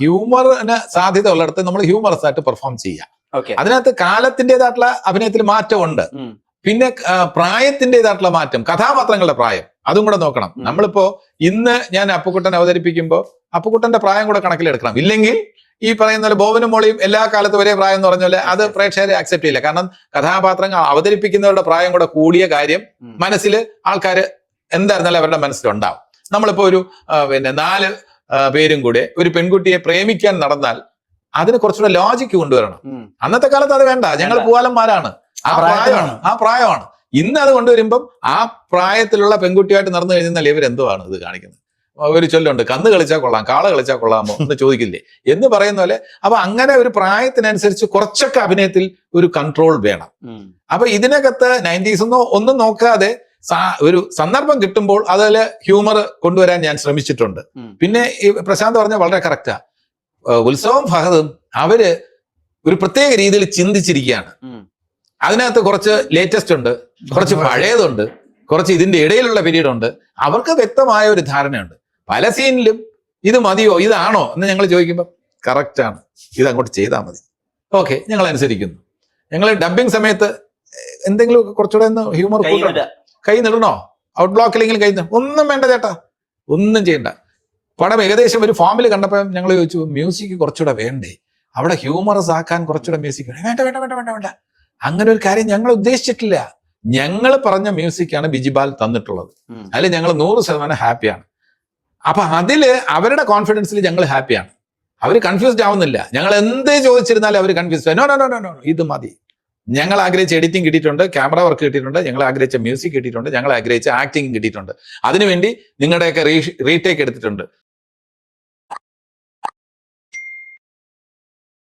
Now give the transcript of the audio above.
ഹ്യൂമറിന് സാധ്യത ഉള്ളിടത്ത് നമ്മൾ ഹ്യൂമറസ് ആയിട്ട് പെർഫോം ചെയ്യാം. അതിനകത്ത് കാലത്തിന്റെതായിട്ടുള്ള അഭിനയത്തിൽ മാറ്റമുണ്ട്. പിന്നെ പ്രായത്തിന്റെതായിട്ടുള്ള മാറ്റം കഥാപാത്രങ്ങളുടെ പ്രായം അതും കൂടെ നോക്കണം. നമ്മളിപ്പോ ഇന്ന് ഞാൻ അപ്പുക്കുട്ടൻ അവതരിപ്പിക്കുമ്പോൾ അപ്പുക്കുട്ടന്റെ പ്രായം കൂടെ കണക്കിലെടുക്കണം ഇല്ലെങ്കിൽ ഈ പറയുന്ന പോലെ ബോബനും മോളിയും എല്ലാ കാലത്തും ഒരേ പ്രായം എന്ന് പറഞ്ഞ പോലെ അത് പ്രേക്ഷകരെ അക്സെപ്റ്റ് ചെയ്യില്ല. കാരണം കഥാപാത്രങ്ങൾ അവതരിപ്പിക്കുന്നവരുടെ പ്രായം കൂടെ കൂടിയ കാര്യം മനസ്സിൽ ആൾക്കാർ എന്തായിരുന്നാലും അവരുടെ മനസ്സിലുണ്ടാവും. നമ്മളിപ്പോ ഒരു പിന്നെ നാല് പേരും കൂടെ ഒരു പെൺകുട്ടിയെ പ്രേമിക്കാൻ നടന്നാൽ അതിന് കുറച്ചുകൂടെ ലോജിക്ക് കൊണ്ടുവരണം. അന്നത്തെ കാലത്ത് അത് വേണ്ട. ഞങ്ങൾ. പൂവാലന്മാരാണ്. ആ പ്രായമാണ്. ആ പ്രായമാണ്. ഇന്ന് അത് കൊണ്ടുവരുമ്പം ആ പ്രായത്തിലുള്ള പെൺകുട്ടിയായിട്ട് നടന്നു കഴിഞ്ഞാൽ ഇവരെന്തുവാണ് ഇത് കാണിക്കുന്നത്? ഒരു ചൊല്ലുണ്ട് കന്ന് കളിച്ചാൽ കൊള്ളാം കാള കളിച്ചാൽ കൊള്ളാമോ? എന്ന് ചോദിക്കില്ലേ? എന്ന് പറയുന്ന പോലെ അപ്പൊ അങ്ങനെ ഒരു പ്രായത്തിനനുസരിച്ച് കുറച്ചൊക്കെ അഭിനയത്തിൽ ഒരു കൺട്രോൾ വേണം. അപ്പൊ ഇതിനകത്ത് നയന്റീസ് ഒന്നും ഒന്നും നോക്കാതെ ഒരു സന്ദർഭം കിട്ടുമ്പോൾ അതിൽ ഹ്യൂമർ കൊണ്ടുവരാൻ ഞാൻ ശ്രമിച്ചിട്ടുണ്ട്. പിന്നെ ഈ പ്രശാന്ത് പറഞ്ഞ വളരെ കറക്റ്റാ. ഉത്സവം ഫഹദും അവർ ഒരു പ്രത്യേക രീതിയിൽ ചിന്തിച്ചിരിക്കുകയാണ്. അതിനകത്ത് കുറച്ച് ലേറ്റസ്റ്റ് ഉണ്ട് കുറച്ച് പഴയതുണ്ട് കുറച്ച് ഇതിന്റെ ഇടയിലുള്ള പീരീഡ് ഉണ്ട് അവർക്ക് വ്യക്തമായ ഒരു ധാരണയുണ്ട്. പല സീനിലും ഇത് മതിയോ ഇതാണോ എന്ന് ഞങ്ങൾ ചോദിക്കുമ്പോൾ കറക്റ്റ് ആണ്. ഇത് അങ്ങോട്ട് ചെയ്താൽ മതി. ഓക്കെ ഞങ്ങൾ അനുസരിക്കുന്നു. ഞങ്ങൾ ഡബിങ് സമയത്ത് എന്തെങ്കിലും കുറച്ചുകൂടെ ഒന്ന് ഹ്യൂമർ കൈ നിടണോ ഔട്ട് ബ്ലോക്ക് ബ്ലോക്കിലെങ്കിലും കൈ ഒന്നും വേണ്ട ചേട്ടാ. ഒന്നും ചെയ്യണ്ട. പടം ഏകദേശം ഒരു ഫോമിൽ കണ്ടപ്പോൾ ഞങ്ങൾ ചോദിച്ചു മ്യൂസിക് കുറച്ചുകൂടെ വേണ്ടേ? അവിടെ ഹ്യൂമറസ് ആക്കാൻ കുറച്ചുകൂടെ മ്യൂസിക് വേണ്ട വേണ്ട വേണ്ട വേണ്ട വേണ്ട. അങ്ങനെ ഒരു കാര്യം ഞങ്ങൾ ഉദ്ദേശിച്ചിട്ടില്ല. ഞങ്ങൾ പറഞ്ഞ മ്യൂസിക്കാണ് ബിജിബാൽ തന്നിട്ടുള്ളത്. അതിൽ ഞങ്ങൾ നൂറ് ശതമാനം ഹാപ്പിയാണ് അപ്പൊ അതിൽ അവരുടെ കോൺഫിഡൻസിൽ ഞങ്ങൾ ഹാപ്പിയാണ് അവർ കൺഫ്യൂസ്ഡ് ആവുന്നില്ല. ഞങ്ങൾ എന്തേ ചോദിച്ചിരുന്നാലും അവർ confused no no no no no ഇത് മതി. ഞങ്ങൾ ആഗ്രഹിച്ച എഡിറ്റിംഗ് കിട്ടിയിട്ടുണ്ട് ക്യാമറ വർക്ക് കിട്ടിയിട്ടുണ്ട് ഞങ്ങൾ ആഗ്രഹിച്ച മ്യൂസിക് കിട്ടിയിട്ടുണ്ട് ഞങ്ങൾ ആഗ്രഹിച്ച ആക്ടിങ് കിട്ടിയിട്ടുണ്ട്. അതിനുവേണ്ടി നിങ്ങളുടെയൊക്കെ റീ റീടേക്ക് എടുത്തിട്ടുണ്ട്.